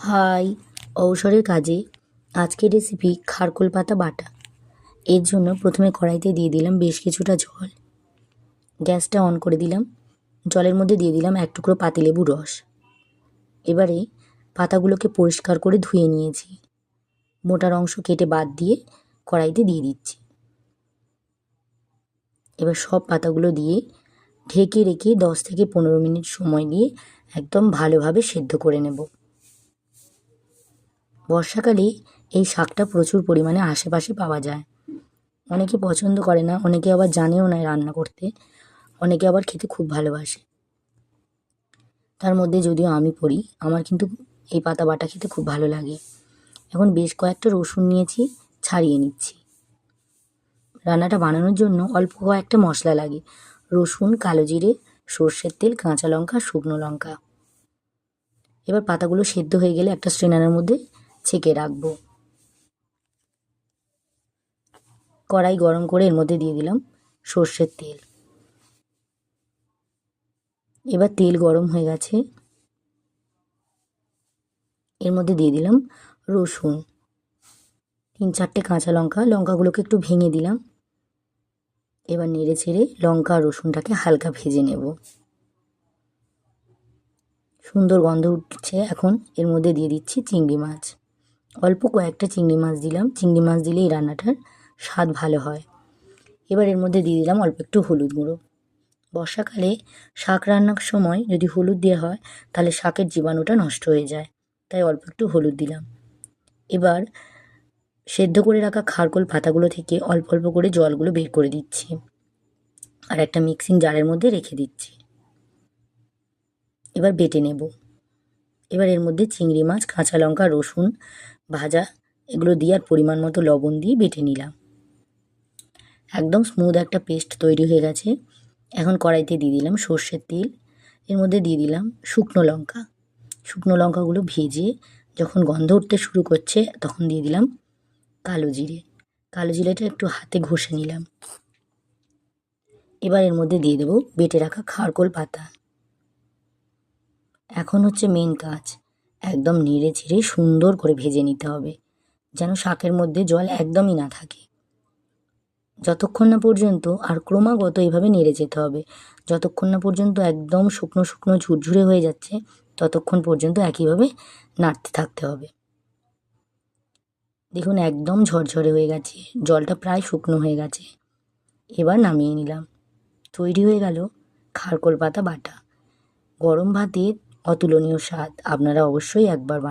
High অবসরের কাজে। আজকের রেসিপি খারকোল পাতা বাটা। এর জন্য প্রথমে কড়াইতে দিয়ে দিলাম বেশ কিছুটা জল। গ্যাসটা অন করে দিলাম। জলের মধ্যে দিয়ে দিলাম এক টুকরো পাতিলেবু রস। এবারে পাতাগুলোকে পরিষ্কার করে ধুয়ে নিয়েছি। মোটার অংশ কেটে বাদ দিয়ে কড়াইতে দিয়ে দিচ্ছি। এবার সব পাতাগুলো দিয়ে ঢেকে রেখে দশ থেকে পনেরো মিনিট সময় দিয়ে একদম ভালোভাবে সেদ্ধ করে নেব। বর্ষাকালে এই শাকটা প্রচুর পরিমাণে আশেপাশে পাওয়া যায়। অনেকে পছন্দ করে না, অনেকে আবার জানেও না রান্না করতে। অনেকে আবার খেতে খুব ভালোবাসে। তার মধ্যে যদিও আমি পড়ি, আমার কিন্তু এই পাতা বাটা খেতে খুব ভালো লাগে। এখন বেশ কয়েকটা রসুন নিয়েছি, ছাড়িয়ে নিচ্ছি। রান্নাটা বানানোর জন্য অল্প কয়েকটা মশলা লাগে। রসুন, কালো জিরে, সর্ষের তেল, কাঁচা লঙ্কা, শুকনো লঙ্কা। এবার পাতাগুলো সেদ্ধ হয়ে গেলে একটা স্ট্রেনারের মধ্যে ছেঁকে রাখব। কড়াই গরম করে এর মধ্যে দিয়ে দিলাম সর্ষের তেল। এবার তেল গরম হয়ে গেছে। এর মধ্যে দিয়ে দিলাম রসুন। তিন চারটে কাঁচা লঙ্কা, লঙ্কাগুলোকে একটু ভেঙে দিলাম। এবার নেড়ে ছেড়ে লঙ্কা রসুনটাকে হালকা ভেজে নেব। সুন্দর গন্ধ উঠছে। এখন এর মধ্যে দিয়ে দিচ্ছি চিংড়ি মাছ। অল্প কয়েকটা চিংড়ি মাছ দিলাম। চিংড়ি মাছ দিলে এই রান্নাটার স্বাদ ভালো হয়। এবার এর মধ্যে দিয়ে দিলাম অল্প একটু হলুদ গুঁড়ো। বর্ষাকালে শাক রান্নার সময় যদি হলুদ দেওয়া হয়, তাহলে শাকের জীবাণুটা নষ্ট হয়ে যায়। তাই অল্প একটু হলুদ দিলাম। এবার সেদ্ধ করে রাখা খারকোল পাতাগুলো থেকে অল্প অল্প করে জলগুলো বের করে দিচ্ছি। আর একটা মিক্সিং জারের মধ্যে রেখে দিচ্ছি। এবার বেটে নেব। এবার এর মধ্যে চিংড়ি মাছ, কাঁচা লঙ্কা, রসুন ভাজা, এগুলো দিয়ে আর পরিমাণ মতো লবণ দিয়ে বেটে নিলাম। একদম স্মুথ একটা পেস্ট তৈরি হয়ে গেছে। এখন কড়াইতে দিয়ে দিলাম সর্ষের তেল। এর মধ্যে দিয়ে দিলাম শুকনো লঙ্কা। শুকনো লঙ্কাগুলো ভেজে যখন গন্ধ উঠতে শুরু করছে, তখন দিয়ে দিলাম কালো জিরে। কালো জিরেটা একটু হাতে ঘষে নিলাম। এবার এর মধ্যে দিয়ে দেবো বেটে রাখা খারকোল পাতা। এখন হচ্ছে মেন কাজ। একদম নেড়ে ছেড়ে সুন্দর করে ভেজে নিতে হবে, যেন শাকের মধ্যে জল একদমই না থাকে। যতক্ষণ না পর্যন্ত আর ক্রমাগত এভাবে নেড়ে যেতে হবে, যতক্ষণ না পর্যন্ত একদম শুকনো শুকনো ঝুরঝুরে হয়ে যাচ্ছে, ততক্ষণ পর্যন্ত একইভাবে নাড়তে থাকতে হবে। দেখুন, একদম ঝরঝরে হয়ে গেছে, জলটা প্রায় শুকনো হয়ে গেছে। এবার নামিয়ে নিলাম। তৈরি হয়ে গেল খারকোল পাতা বাটা। গরম ভাতে অতুলনীয় স্বাদ। আপনারা অবশ্যই একবার বানান।